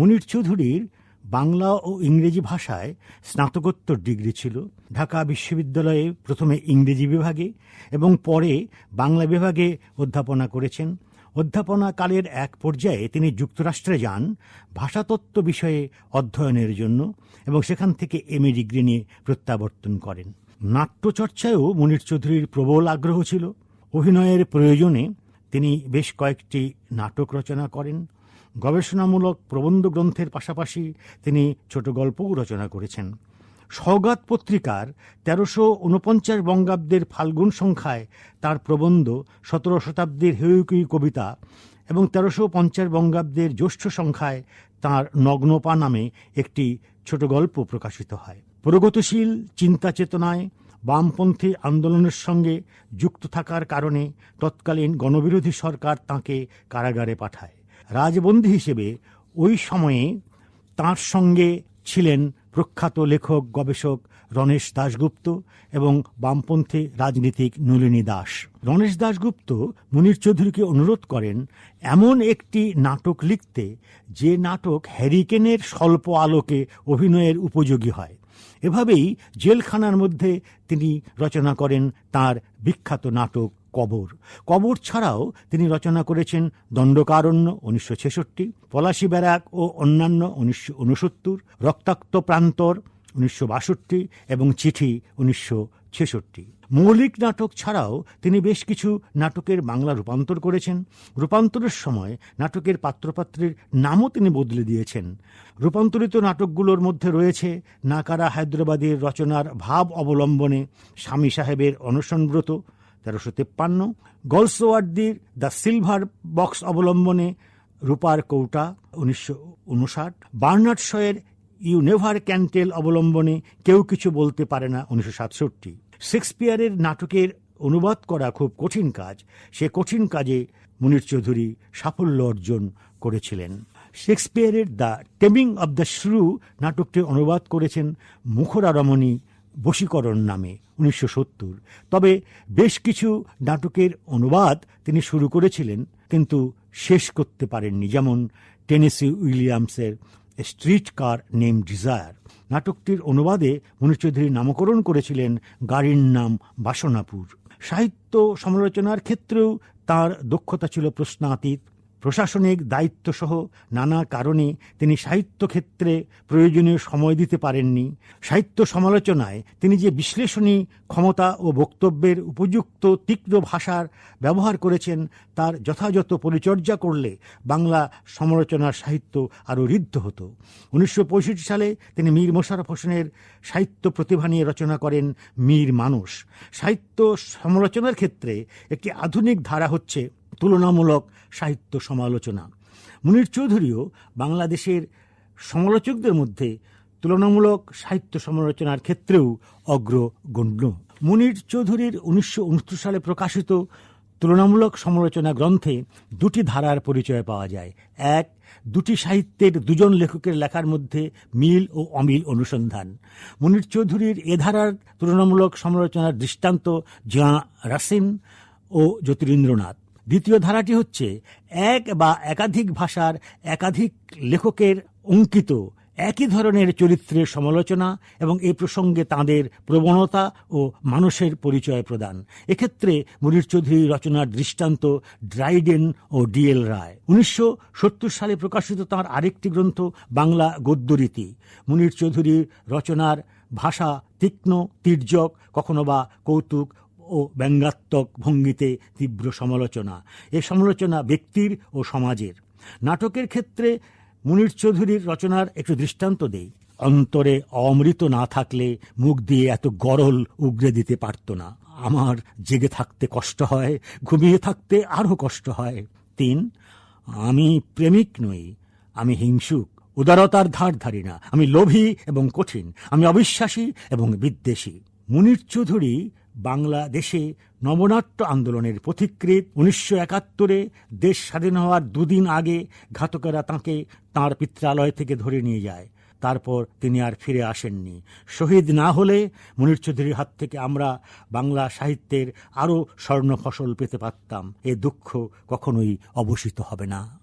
মুনির চৌধুরীর বাংলা ও ইংরেজি ভাষায় স্নাতকোত্তর ডিগ্রি ছিল, ঢাকা বিশ্ববিদ্যালয়ে প্রথমে ইংরেজি বিভাগে এবং পরে বাংলা বিভাগে অধ্যাপনা করেছেন। অধ্যাপনা কালের এক পর্যায়ে তিনি যুক্তরাষ্ট্রে যান ভাষাতত্ত্ব বিষয়ে অধ্যয়নের জন্য এবং সেখান থেকে এম এ ডিগ্রি নিয়ে প্রত্যাবর্তন করেন। নাট্যচর্চায়ও মুনির চৌধুরীর প্রবল আগ্রহ ছিল। অভিনয়ের প্রয়োজনে তিনি বেশ কয়েকটি নাটক রচনা করেন। গবেষণামূলক প্রবন্ধ গ্রন্থের পাশাপাশি তিনি ছোট গল্পও রচনা করেছেন। সৌগাত পত্রিকার তেরোশো উনপঞ্চাশ বঙ্গাব্দের ফাল্গুন সংখ্যায় তার প্রবন্ধ সতেরো শতাব্দীর হেউকি কবিতা এবং তেরোশো পঞ্চাশ বঙ্গাব্দের জ্যৈষ্ঠ সংখ্যায় তার নগ্নপা নামে একটি ছোট গল্প প্রকাশিত হয়। প্রগতিশীল চিন্তা চেতনায় বামপন্থী আন্দোলনের সঙ্গে যুক্ত থাকার কারণে তৎকালীন গণবিরোধী সরকার তাঁকে কারাগারে পাঠায়। রাজবন্দী হিসেবে ওই সময়ে তাঁর সঙ্গে ছিলেন প্রখ্যাত লেখক, গবেষক রণেশ দাশগুপ্ত এবং বামপন্থী রাজনীতিক নলিনী দাস। রণেশ দাশগুপ্ত মুনির চৌধুরীকে অনুরোধ করেন, এমন একটি নাটক লিখতে যে নাটক হ্যারিকেনের স্বল্প আলোকে অভিনয়ের উপযোগী হয়। এভাবেই জেলখানার মধ্যে তিনি রচনা করেন তার বিখ্যাত নাটক কবর। কবর ছাড়াও তিনি রচনা করেছেন দণ্ডকারণ্য উনিশশো ছেষট্টি, পলাশি ব্যারাক ও অন্যান্য উনিশশো উনসত্তর রক্তাক্ত প্রান্তর উনিশশো বাষট্টি এবং চিঠি উনিশশো ছেষট্টি। মৌলিক নাটক ছাড়াও তিনি বেশ কিছু নাটকের বাংলা রূপান্তর করেছেন। রূপান্তরের সময় নাটকের পাত্রপাত্রের নামও তিনি বদলে দিয়েছেন। রূপান্তরিত নাটকগুলোর মধ্যে রয়েছে নাকারা হায়দ্রাবাদের রচনার ভাব অবলম্বনে স্বামী সাহেবের অনশনব্রত তেরোশো তেপ্পান্ন। গলসোয়ার্দির দ্য সিলভার বক্স অবলম্বনে রূপার কৌটা উনিশশো উনষাট। বার্নার্ড শয়ের ইউ নেভার ক্যান্টেল অবলম্বনে কেউ কিছু বলতে পারে না উনিশশো সাতষট্টি। শেক্সপিয়ারের নাটকের অনুবাদ করা খুব কঠিন কাজ। সে কঠিন কাজে মুনির চৌধুরী সাফল্য অর্জন করেছিলেন। শেক্সপিয়ারের the taming of the shrew নাটকটি অনুবাদ করেছেন মুখরা রমণী বশীকরণ নামে, উনিশশো সত্তর। তবে বেশ কিছু নাটকের অনুবাদ তিনি শুরু করেছিলেন, কিন্তু শেষ করতে পারেননি, যেমন টেনেসি উইলিয়ামসের স্ট্রিট কার নেম ডিজায়ার নাটকটির অনুবাদে মনীষ চৌধুরী নামকরণ করেছিলেন গাড়ির নাম বাসনাপুর। সাহিত্য সমালোচনার ক্ষেত্রেও তার দক্ষতা ছিল প্রশ্নাতীত প্রশাসনিক দায়িত্বসহ নানা কারণে তিনি সাহিত্য ক্ষেত্রে প্রয়োজনীয় সময় দিতে পারেননি। সাহিত্য সমালোচনায় তিনি যে বিশ্লেষণী ক্ষমতা ও বক্তব্যের উপযুক্ত তীক্ষ্ণ ভাষার ব্যবহার করেছেন, তার যথাযথ পরিচর্যা করলে বাংলা সমালোচনার সাহিত্য আরও ঋদ্ধ হতো। উনিশশো পঁয়ষট্টি সালে তিনি মীর মোশাররফ হোসেনের সাহিত্য প্রতিভা নিয়ে রচনা করেন মীর মানুষ। সাহিত্য সমালোচনার ক্ষেত্রে একটি আধুনিক ধারা হচ্ছে তুলনামূলক সাহিত্য সমালোচনা। মুনির চৌধুরীও বাংলাদেশের সমালোচকদের মধ্যে তুলনামূলক সাহিত্য সমালোচনার ক্ষেত্রেও অগ্রগণ্য মুনির চৌধুরীর উনিশশো সালে প্রকাশিত তুলনামূলক সমালোচনা গ্রন্থে দুটি ধারার পরিচয় পাওয়া যায়। এক, দুটি সাহিত্যের দুজন লেখকের লেখার মধ্যে মিল ও অমিল অনুসন্ধান। মুনির চৌধুরীর এ ধারার তুলনামূলক সমালোচনার দৃষ্টান্ত জিয়া রাসিন ও জ্যোতিরিন্দ্রনাথ। দ্বিতীয় ধারাটি হচ্ছে এক বা একাধিক ভাষার একাধিক লেখকের অঙ্কিত একই ধরনের চরিত্রের সমালোচনা এবং এই প্রসঙ্গে তাঁদের প্রবণতা ও মানুষের পরিচয় প্রদান। এক্ষেত্রে মুনির চৌধুরী রচনার দৃষ্টান্ত ড্রাইডেন ও ডিএল রায়। উনিশশো সত্তর সালে প্রকাশিত তাঁর আরেকটি গ্রন্থ, বাংলা গদ্যরীতি। মুনির চৌধুরীর রচনার ভাষা তীক্ষ্ণ, তীর্যক, কখনো বা কৌতুক ও ব্যঙ্গাত্মক ভঙ্গিতে তীব্র সমালোচনা। এ সমালোচনা ব্যক্তির ও সমাজের। নাটকের ক্ষেত্রে মুনির চৌধুরীর রচনার একটু দৃষ্টান্ত দেই। অন্তরে অমৃত না থাকলে মুখ দিয়ে এত গরল উগরে দিতে পারত না। আমার জেগে থাকতে কষ্ট হয়, ঘুমিয়ে থাকতে আরও কষ্ট হয়। তিন, আমি প্রেমিক নই, আমি হিংসুক, উদারতার ধার ধারি না, আমি লোভী এবং কঠিন, আমি অবিশ্বাসী এবং বিদ্বেষী। মুনির চৌধুরী বাংলাদেশে নবনাট্য আন্দোলনের পথিকৃত উনিশশো একাত্তরে দেশ স্বাধীন হওয়ার দুদিন আগে ঘাতকেরা তাঁকে তাঁর পিত্রালয় থেকে ধরে নিয়ে যায়। তারপর তিনি আর ফিরে আসেননি। শহীদ না হলে মুনির চৌধুরীর হাত থেকে আমরা বাংলা সাহিত্যের আরও স্বর্ণ ফসল পেতে পারতাম। এ দুঃখ কখনোই অবসিত হবে না।